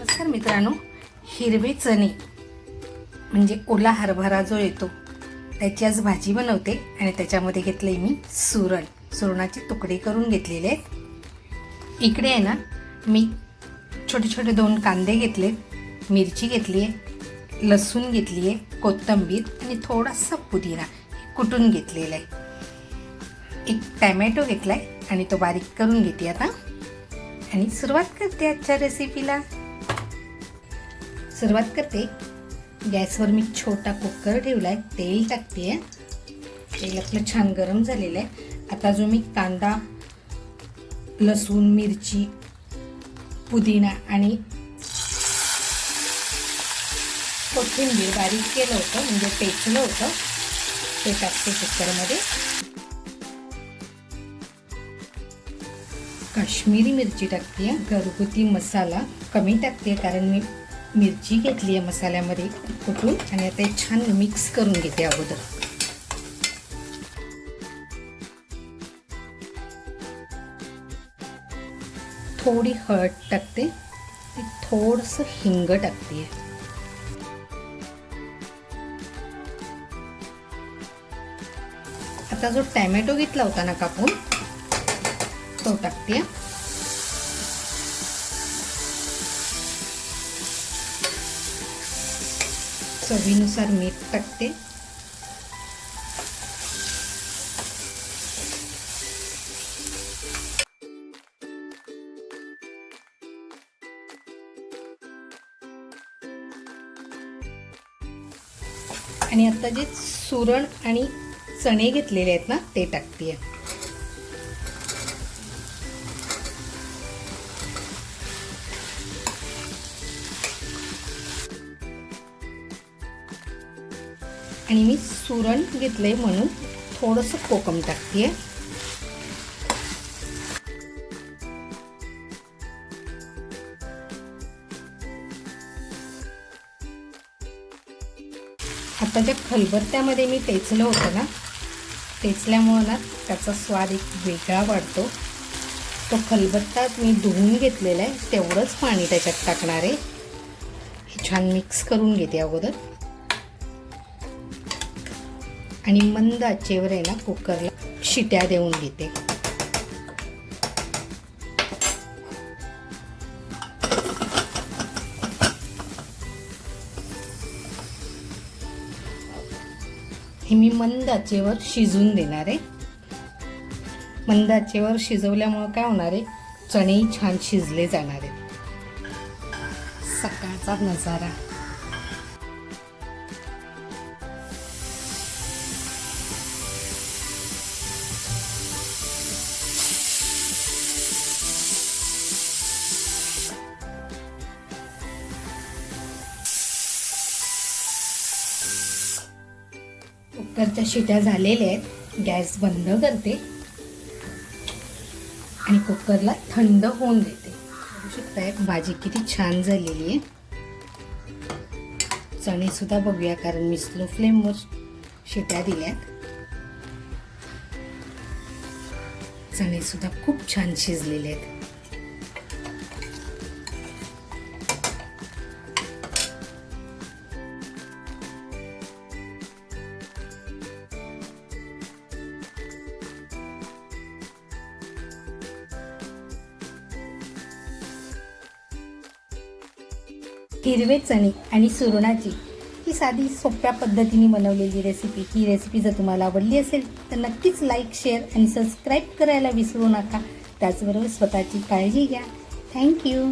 नमस्कार मित्रांनो हिरवे चणे म्हणजे ओला हरभरा जो येतो त्याची आज भाजी बनवते आणि त्याच्यामध्ये घेतले मी सुरण. सुरणाचे तुकडे करून घेतलेले आहेत. इकडे आहे ना मी छोटे छोटे दोन कांदे घेतले मिरची घेतली आहे लसूण घेतली आहे कोथिंबीर आणि थोडासा पुदिना हे कुटून घेतलेला आहे. एक टॅमॅटो घेतला आहे आणि तो बारीक करून घेते आता. आणि सुरुवात करते आजच्या रेसिपीला सुरुवात करते. गॅसवर मी छोटा कुकर ठेवला आहे तेल टाकते तेल आपलं छान गरम झालेलं आहे आता जो मी कांदा लसूण मिरची पुदिना आणि कोथिंबीर बारीक केलं होतं म्हणजे पेचलं होतं. ते टाकते कुकरमध्ये. काश्मीरी मिरची टाकते घरगुती मसाला कमी टाकते कारण मी मिरची घेतली आहे मसाल्यामध्ये कुठून आणि आता हे छान मिक्स करून घेते अगोदर. थोडी हळद टाकते. आणि थोडंसं हिंग टाकते. आता जो टॅमॅटो घेतला होता ना कापून तो टाकते. चवीनुसार मीठ टाकते. आणि आता जे सुरण आणि चणे घेतलेले आहेत ना ते टाकते आणि मी सुरण घेतलंय म्हणून थोडंसं कोकम टाकते आता ज्या खलबत्त्यामध्ये मी टेचलं होतं ना टेचल्यामुळं ना त्याचा स्वाद एक वेगळा वाढतो. तो खलबत्ता मी धुवून घेतलेला आहे तेवढंच पाणी त्याच्यात टाकणार आहे. हे छान मिक्स करून घेते अगोदर. आणि मंद आचेवर आहे ना कुकरला शिट्या देऊन घेते. हे मी मंद आचेवर शिजून देणार आहे. मंद आचेवर शिजवल्यामुळं काय होणार आहे? चणेही छान शिजले जाणार आहेत. सकाळचा नजारा. कुकरच्या शिट्या झालेल्या आहेत. गॅस बंद करते. आणि कुकरला थंड होऊन देते. बघू शकताय भाजी किती छान झालेली आहे. चणे सुद्धा बघूया कारण मी स्लो फ्लेमवर शिट्या दिल्यात. चणे सुद्धा खूप छान शिजलेले आहेत. हिरवे चणे आणि सुरणाची. ही साधी सोप्या पद्धतीने बनवलेली रेसिपी ही रेसिपी जर तुम्हाला आवडली असेल तर नक्कीच लाईक शेअर आणि सबस्क्राईब करायला विसरू नका. त्याचबरोबर स्वतःची काळजी घ्या. थँक्यू